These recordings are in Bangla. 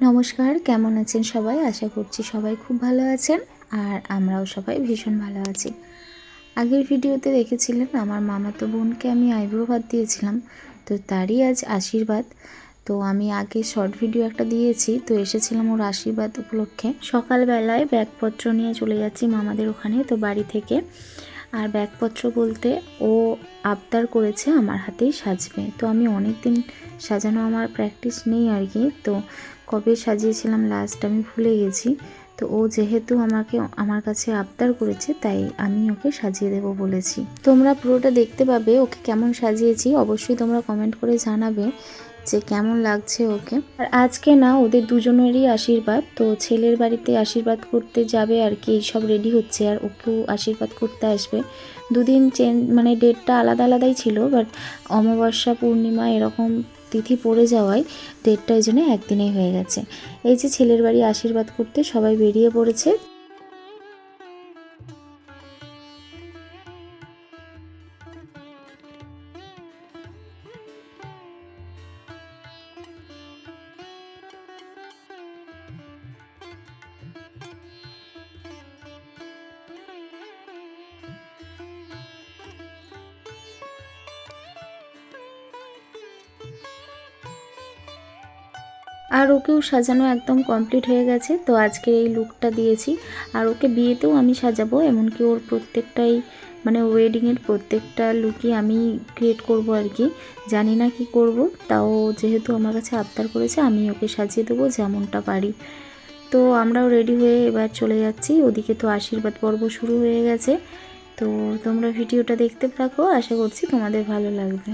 নমস্কার, কেমন আছেন সবাই? আশা করছি সবাই খুব ভালো আছেন আর আমরাও সবাই ভীষণ ভালো আছি। আগের ভিডিওতে দেখেছিলেন আমার মামাতো বোনকে আমি আইব্রো ভাত দিয়েছিলাম, তো তারই আজ আশীর্বাদ। তো আমি আগে শর্ট ভিডিও একটা দিয়েছি, তো এসেছিলাম ওর আশীর্বাদ উপলক্ষে। সকালবেলায় ব্যাগপত্র নিয়ে চলে যাচ্ছি মামাদের ওখানে, তো বাড়ি থেকে। আর ব্যাগপত্র বলতে ও আবদার করেছে আমার হাতেই সাজবে। তো আমি অনেক দিন সাজানো আমার প্র্যাকটিস নেই আর কি, তো কবে সাজিয়েছিলাম লাস্ট আমি ভুলে গেছি। তো ও যেহেতু আমাকে, আমার কাছে আবদার করেছে, তাই আমি ওকে সাজিয়ে দেব বলেছি। তোমরা পুরোটা দেখতে পাবে ওকে কেমন সাজিয়েছি, অবশ্যই তোমরা কমেন্ট করে জানাবে যে কেমন লাগছে ওকে। আর আজকে না, ওদের দুজনেরই আশীর্বাদ, তো ছেলের বাড়িতে আশীর্বাদ করতে যাবে আর কি সব রেডি হচ্ছে, আর ওকেও আশীর্বাদ করতে আসবে। দুদিন চেঞ্জ মানে ডেটটা আলাদা আলাদাই ছিল বাট অমাবস্যা পূর্ণিমা এরকম তিথি পড়ে যাওয়ায় ডেটটা এই জন্য একদিনেই হয়ে গেছে। এই যে ছেলের বাড়ি আশীর্বাদ করতে সবাই বেরিয়ে পড়েছে। আর ওকেও সাজানো একদম কমপ্লিট হয়ে গেছে। তো আজকে এই লুকটা দিয়েছি। আর ওকে বিয়েতেও আমি সাজাবো, এমনকি ওর প্রত্যেকটাই মানে ওয়েডিংয়ের প্রত্যেকটা লুকই আমি ক্রিয়েট করব আর কি। জানি না কি করব, তাও যেহেতু আমার কাছে আবদার করেছে, আমি ওকে সাজিয়ে দেবো যেমনটা পারি। তো আমরাও রেডি হয়ে এবার চলে যাচ্ছি। ওদিকে তো আশীর্বাদ পর্ব শুরু হয়ে গেছে। তো তোমরা ভিডিওটা দেখতে থাকো, আশা করছি তোমাদের ভালো লাগবে।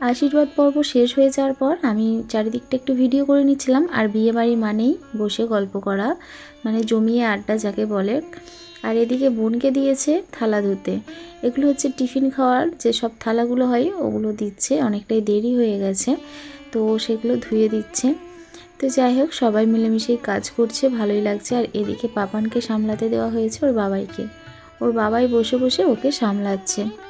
আশীর্বাদ পর্ব শেষ হয়ে যাওয়ার পর আমি চারিদিকটা একটু ভিডিও করে নিচ্ছিলাম, আর বিয়ে বাড়ি মানেই বসে গল্প করা মানে জমিয়ে আড্ডা যাকে বলে। আর এদিকে বোনকে দিয়েছে থালা ধুতে। এগুলো হচ্ছে টিফিন খাওয়ার যে সব থালাগুলো হয়, ওগুলো দিচ্ছে, অনেকটাই দেরি হয়ে গেছে, তো সেগুলো ধুয়ে দিচ্ছে। তো যাই হোক, সবাই মিলেমিশেই কাজ করছে, ভালোই লাগছে। আর এদিকে পাপানকে সামলাতে দেওয়া হয়েছে ওর বাবাইকে। ওর বাবাই বসে বসে ওকে সামলাচ্ছে।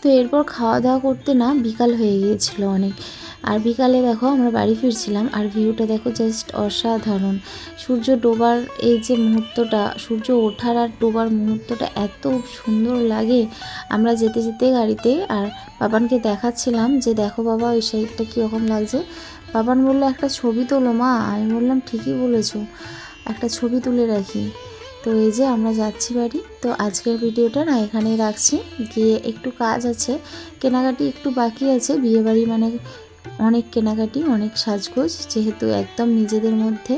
তো এরপর খাওয়া দাওয়া করতে না বিকাল হয়ে গিয়েছিল অনেক। আর বিকালে দেখো আমরা বাড়ি ফিরছিলাম, আর ভিউটা দেখো জাস্ট অসাধারণ। সূর্য ডোবার এই যে মুহূর্তটা, সূর্য ওঠার আর ডোবার মুহূর্তটা এত সুন্দর লাগে। আমরা যেতে যেতে গাড়িতে আর বাবানকে দেখাচ্ছিলাম যে, দেখো বাবা, ওই সাইডটা কীরকম লাগছে? বাবান বলল, একটা ছবি তোলো মা। আমি বললাম, ঠিকই বলেছ, একটা ছবি তুলে রাখি। তো এই যে আমরা যাচ্ছি বাড়ি, তো আজকের ভিডিওটা না এখানেই রাখছি। গিয়ে একটু কাজ আছে, কেনাকাটি একটু বাকি আছে, বিয়েবাড়ি মানে অনেক কেনাকাটি, অনেক সাজগোজ, যেহেতু একদম নিজেদের মধ্যে।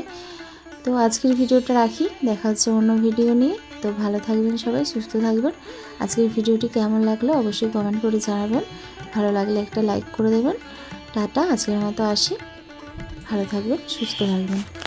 তো আজকের ভিডিওটা রাখি, দেখা হচ্ছে অন্য ভিডিও নিয়ে। তো ভালো থাকবেন সবাই, সুস্থ থাকবেন। আজকের ভিডিওটি কেমন লাগল অবশ্যই কমেন্ট করে জানাবেন। ভালো লাগলে একটা লাইক করে দেবেন। টাটা, আজকের মতো আসি। ভালো থাকবেন, সুস্থ থাকবেন।